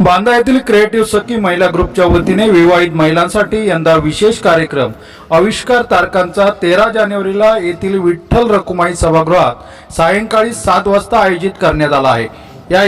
बांदा येथील क्रिएटिव्ह सखी महिला ग्रुपच्या वतीने विवाहित महिलांसाठी यंदा विशेष कार्यक्रम. आविष्कार तारखांचा तेरा जानेवारीला येथील विठ्ठल रकुमाई सभागृहात सायंकाळी सात वाजता आयोजित करण्यात आला आहे. या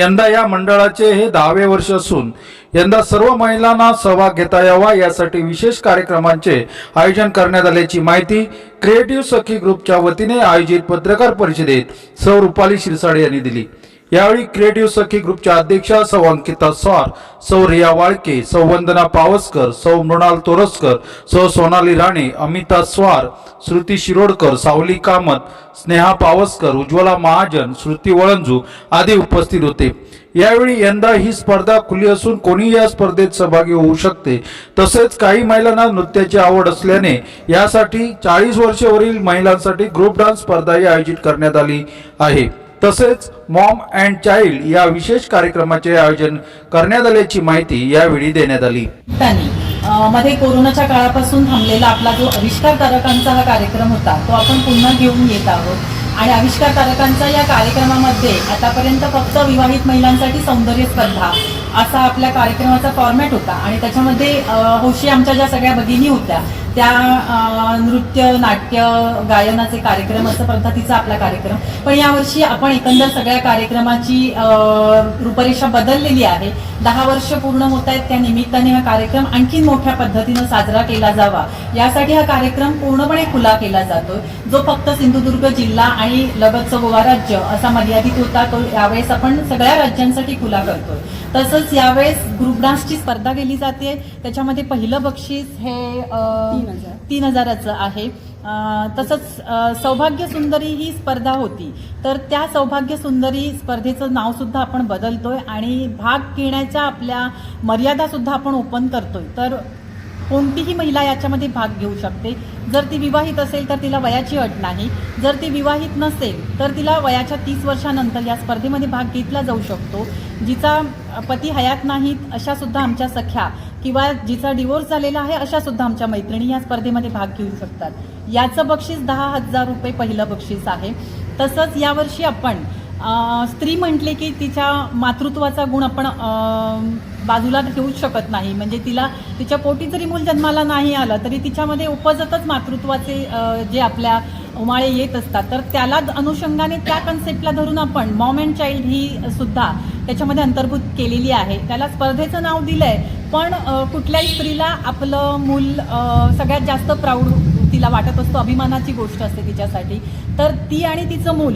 यंदा या मंडळाचे हे दहावे वर्ष असून यंदा सर्व महिलांना सहभाग घेता यावा यासाठी विशेष कार्यक्रमांचे आयोजन करण्यात आल्याची माहिती क्रिएटिव्ह सखी ग्रुपच्या वतीने आयोजित पत्रकार परिषदेत सौ रुपाली शिरसाडे यांनी दिली. यावेळी क्रिएटिव्ह सखी ग्रुपच्या अध्यक्षा सौ अंकिता स्वार सौ रिया वाळके सौ वंदना पावसकर सौ मृणाल तोरसकर सौ सोनाली राणे अमिता स्वार श्रुती शिरोडकर सावली कामत स्नेहा पावसकर उज्ज्वला महाजन श्रुती वळंजू आदी उपस्थित होते. यावेळी यंदा ही स्पर्धा खुली असून कोणी या स्पर्धेत सहभागी होऊ शकते. तसेच काही महिलांना नृत्याची आवड असल्याने यासाठी चाळीस वर्षावरील महिलांसाठी ग्रुप डान्स स्पर्धाही आयोजित करण्यात आली आहे. तसेच मॉम अँड चाइल्ड या विशेष कार्यक्रमाचे आयोजन करण्यात आल्याची माहिती यावेळी देण्यात आली. त्यांनी मध्ये कोरोनाच्या काळापासून थांबलेला आपला जो आविष्कार तारकांचा हा कार्यक्रम होता तो आपण पुन्हा घेऊन येत आहोत. आणि आविष्कार तारकांचा या कार्यक्रमामध्ये आतापर्यंत फक्त विवाहित महिलांसाठी सौंदर्य स्पर्धा असा आपल्या कार्यक्रमाचा फॉर्मॅट होता. आणि त्याच्यामध्ये होशी हौशी आमच्या ज्या सगळ्या भगिनी होत्या त्या नृत्य नाट्य गायनाचे कार्यक्रम असं पद्धतीचा आपला कार्यक्रम. पण यावर्षी आपण एकंदर सगळ्या कार्यक्रमाची रूपरेषा बदललेली आहे. दहा वर्ष पूर्ण होत आहेत त्या निमित्ताने हा कार्यक्रम आणखी मोठ्या पद्धतीनं साजरा केला जावा. यासाठी हा कार्यक्रम पूर्णपणे खुला केला जातो जो फक्त सिंधुदुर्ग जिल्हा आणि लगतचं गोवा राज्य असा मर्यादित होता तो यावेळेस आपण सगळ्या राज्यांसाठी खुला करतोय. तसंच यावेळेस ग्रुप डान्सची स्पर्धा केली जाते. त्याच्यामध्ये पहिलं बक्षीस हे तीन हजाराचं आहे. तसंच सौभाग्य सुंदरी ही स्पर्धा होती. तर त्या सौभाग्य सुंदरी स्पर्धेचं नाव सुद्धा आपण बदलतोय आणि भाग घेण्याच्या आपल्या मर्यादा सुद्धा आपण ओपन करतोय. तर कोणतीही महिला याच्यामध्ये भाग घेऊ शकते. जर ती विवाहित असेल तर तिला वयाची अट नाही. जर ती विवाहित नसेल तर तिला वयाच्या तीस वर्षानंतर या स्पर्धेमध्ये भाग घेतला जाऊ शकतो. जिचा पती हयात नाहीत अशा सुद्धा आमच्या सख्या किंवा जिचा डिवोर्स झालेला आहे अशा सुद्धा आमच्या मैत्रिणी या स्पर्धेमध्ये भाग घेऊ शकतात. याचं बक्षीस दहा हजार रुपये पहिलं बक्षीस आहे. तसंच यावर्षी आपण स्त्री म्हटले की तिच्या मातृत्वाचा गुण आपण बाजूला ठेवूच शकत नाही. म्हणजे तिला तिच्या पोटी जरी मूल जन्माला नाही आलं तरी तिच्यामध्ये उपजतच मातृत्वाचे जे आपल्या उमाळे येत असतात. तर त्याला अनुषंगाने त्या कन्सेप्टला धरून आपण मॉम अँड चाइल्ड ही सुद्धा त्याच्यामध्ये अंतर्भूत केलेली आहे. त्याला स्पर्धेचं नाव दिलंय पण कुठल्याही स्त्रीला आपलं मूल सगळ्यात जास्त प्राऊड तिला वाटत असतो अभिमानाची गोष्ट असते तिच्यासाठी. तर ती आणि तिचं मूल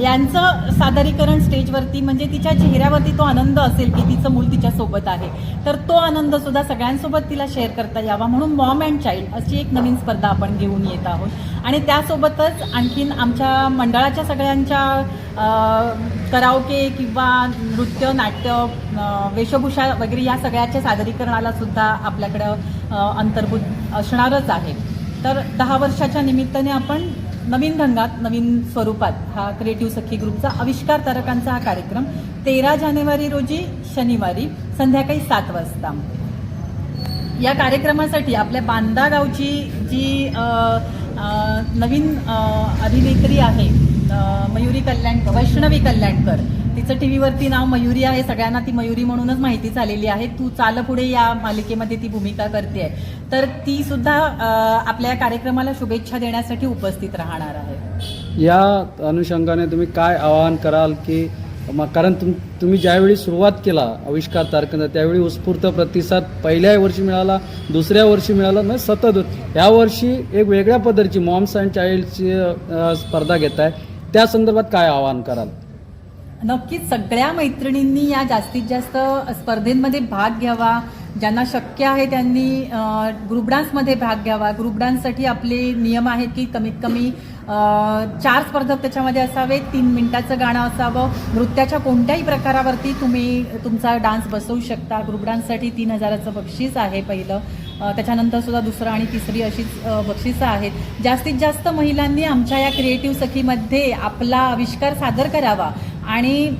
यांचं सादरीकरण स्टेजवरती म्हणजे तिच्या चेहऱ्यावरती तो आनंद असेल की तिचं मूल तिच्यासोबत आहे तर तो आनंद सुद्धा सगळ्यांसोबत तिला शेअर करता यावा म्हणून मॉम अँड चाइल्ड अशी एक नवीन स्पर्धा आपण घेऊन येत आहोत. आणि त्यासोबतच आणखीन आमच्या मंडळाच्या सगळ्यांच्या कराओके किंवा नृत्य नाट्य वेशभूषा वगैरे या सगळ्याच्या सादरीकरणाला सुद्धा आपल्याकडं अंतर्भूत असणारच आहे. तर दहा वर्षाच्या निमित्ताने आपण नवीन ढंगात नवीन स्वरूपात हा क्रिएटिव्ह सखी ग्रुपचा आविष्कार तारकांचा हा कार्यक्रम तेरा जानेवारी रोजी शनिवारी संध्याकाळी सात वाजता. या कार्यक्रमासाठी आपल्या बांदा गावची जी नवीन अभिनेत्री आहे मयुरी कल्याणकर वैष्णवी कल्याणकर तिचं टी व्हीवरती नाव मयुरी आहे. सगळ्यांना ती मयुरी म्हणूनच माहिती झालेली आहे. तू चाल पुढे या मालिकेमध्ये ती भूमिका करते तर ती सुद्धा आपल्या कार्यक्रमाला शुभेच्छा देण्यासाठी उपस्थित राहणार आहे. या अनुषंगाने तुम्ही काय आवाहन कराल की मग कारण तुम तुम्ही ज्यावेळी सुरुवात केला आविष्कार तारखेला त्यावेळी उत्स्फूर्त प्रतिसाद पहिल्या वर्षी मिळाला दुसऱ्या वर्षी मिळाला म्हणजे सतत. होत. या वर्षी एक वेगळ्या पद्धतीची मॉम्स अँड चाइल्डची स्पर्धा घेत आहे त्या संदर्भात काय आवाहन कराल? नक्कीच सगळ्या मैत्रिणींनी या जास्तीत जास्त स्पर्धेमध्ये भाग घ्यावा. ज्यांना शक्य आहे त्यांनी ग्रुप डान्समध्ये भाग घ्यावा. ग्रुप डान्ससाठी आपले नियम आहेत की कमीत कमी चार स्पर्धक त्याच्यामध्ये असावे तीन मिनिटाचं गाणं असावं. नृत्याच्या कोणत्याही प्रकारावरती तुम्ही तुमचा डान्स बसवू शकता. ग्रुप डान्ससाठी तीन हजाराचं बक्षीस आहे पहिलं. त्याच्यानंतर सुद्धा दुसरं आणि तिसरी अशीच बक्षिसं आहेत. जास्तीत जास्त महिलांनी आमच्या या क्रिएटिव्ह सखीमध्ये आपला आविष्कार सादर करावा आणि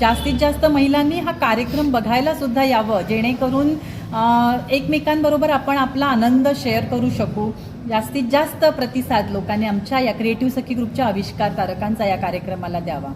जास्तीत जास्त महिलांनी हा कार्यक्रम बघायला सुद्धा यावं जेणेकरून एकमेकांबरोबर आपण आपला आनंद शेअर करू शकू. जास्तीत जास्त प्रतिसाद लोकांनी आमच्या या क्रिएटिव्ह सखी ग्रुपच्या आविष्कार तारकांचा या कार्यक्रमाला द्यावा.